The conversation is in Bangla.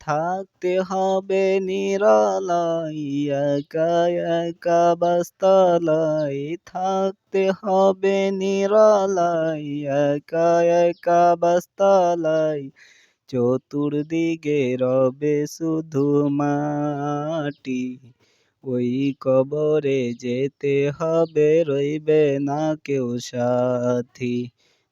থাকতে হবে নিরালাই একা একা বাস্তালাই থাকতে হবে নিরালাই একা একা বাস্তালাই চতুর্দিকে রবে শুধু মাটি, ওই কবরে যেতে হবে, রইবে না কেউ সাথী।